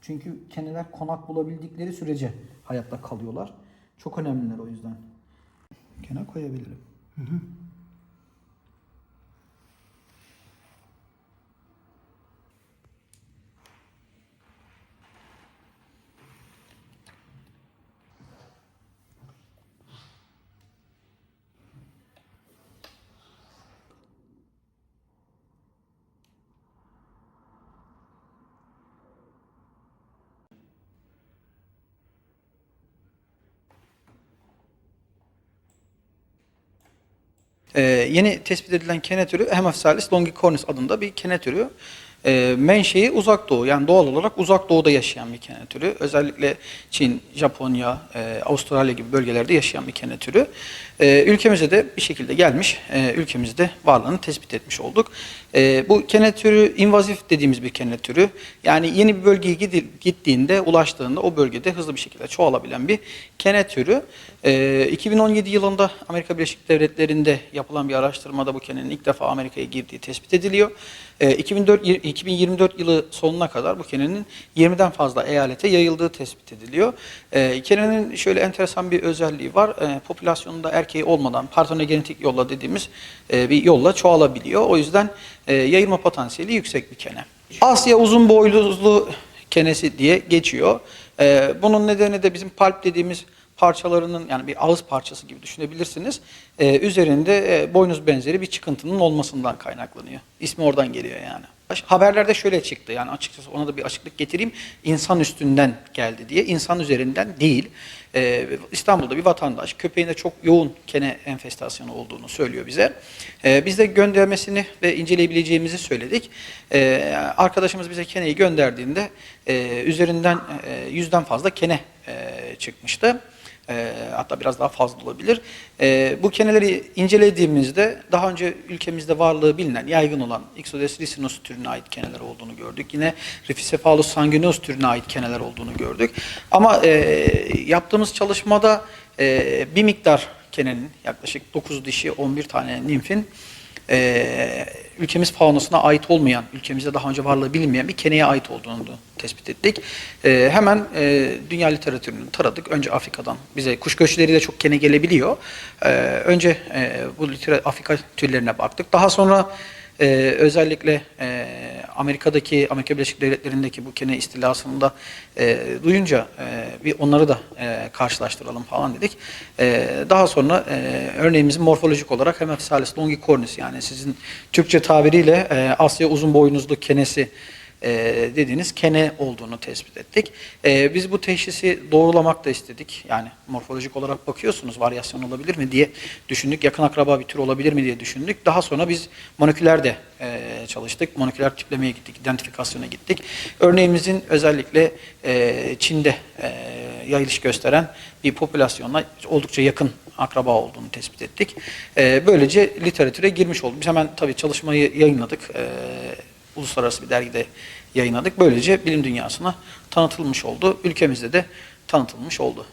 Çünkü keneler konak bulabildikleri sürece hayatta kalıyorlar. Çok önemliler o yüzden. Kene koyabilirim. Ee, yeni tespit edilen kene türü Hemaphysalis longicornis adında bir kene türü. Ee, menşei uzak doğu yani doğal olarak uzak doğuda yaşayan bir kene türü. Özellikle Çin, Japonya, e, Avustralya gibi bölgelerde yaşayan bir kene türü. Ee, ülkemize de bir şekilde gelmiş, e, ülkemizde varlığını tespit etmiş olduk. E, bu kene türü invazif dediğimiz bir kene türü. Yani yeni bir bölgeye gittiğinde, ulaştığında o bölgede hızlı bir şekilde çoğalabilen bir kene türü. E, 2017 yılında Amerika Birleşik Devletleri'nde yapılan bir araştırmada bu kenenin ilk defa Amerika'ya girdiği tespit ediliyor. E, 2004, 2024 yılı sonuna kadar bu kenenin 20'den fazla eyalete yayıldığı tespit ediliyor. E, kenenin şöyle enteresan bir özelliği var. E, popülasyonunda erkeği olmadan partonogenetik yolla dediğimiz e, bir yolla çoğalabiliyor. O yüzden e, yayılma potansiyeli yüksek bir kene. Asya uzun boyluzlu kenesi diye geçiyor. E, bunun nedeni de bizim palp dediğimiz parçalarının yani bir ağız parçası gibi düşünebilirsiniz. E, üzerinde e, boynuz benzeri bir çıkıntının olmasından kaynaklanıyor. İsmi oradan geliyor yani. Haberlerde şöyle çıktı yani açıkçası ona da bir açıklık getireyim. İnsan üstünden geldi diye. İnsan üzerinden değil. Ee, İstanbul'da bir vatandaş köpeğinde çok yoğun kene enfestasyonu olduğunu söylüyor bize. Ee, biz de göndermesini ve inceleyebileceğimizi söyledik. Ee, arkadaşımız bize keneyi gönderdiğinde e, üzerinden e, yüzden fazla kene e, çıkmıştı. E, hatta biraz daha fazla olabilir. E, bu keneleri incelediğimizde daha önce ülkemizde varlığı bilinen, yaygın olan Ixodes ricinus türüne ait keneler olduğunu gördük. Yine Rhipicephalus sanguineus türüne ait keneler olduğunu gördük. Ama e, yaptığımız çalışmada e, bir miktar kenenin yaklaşık 9 dişi 11 tane nimfin e, ülkemiz faunasına ait olmayan, ülkemizde daha önce varlığı bilinmeyen bir keneye ait olduğunu tespit ettik. E, hemen e, dünya literatürünü taradık. Önce Afrika'dan bize kuş göçleriyle çok kene gelebiliyor. E, önce e, bu Afrika türlerine baktık. Daha sonra e, özellikle e, Amerika'daki, Amerika Birleşik Devletleri'ndeki bu kene istilasını da e, duyunca e, bir onları da e, karşılaştıralım falan dedik. E, daha sonra e, örneğimizin morfolojik olarak Hemaphysalis longicornis yani sizin Türkçe tabiriyle e, Asya uzun boynuzlu kenesi e, dediğiniz kene olduğunu tespit ettik. E, biz bu teşhisi doğrulamak da istedik. Yani morfolojik olarak bakıyorsunuz varyasyon olabilir mi diye düşündük. Yakın akraba bir tür olabilir mi diye düşündük. Daha sonra biz moleküler de e, çalıştık. Moleküler tiplemeye gittik, identifikasyona gittik. Örneğimizin özellikle e, Çin'de e, yayılış gösteren bir popülasyonla oldukça yakın akraba olduğunu tespit ettik. E, böylece literatüre girmiş olduk. Biz hemen tabii çalışmayı yayınladık. E, uluslararası bir dergide yayınladık. Böylece bilim dünyasına tanıtılmış oldu. Ülkemizde de tanıtılmış oldu.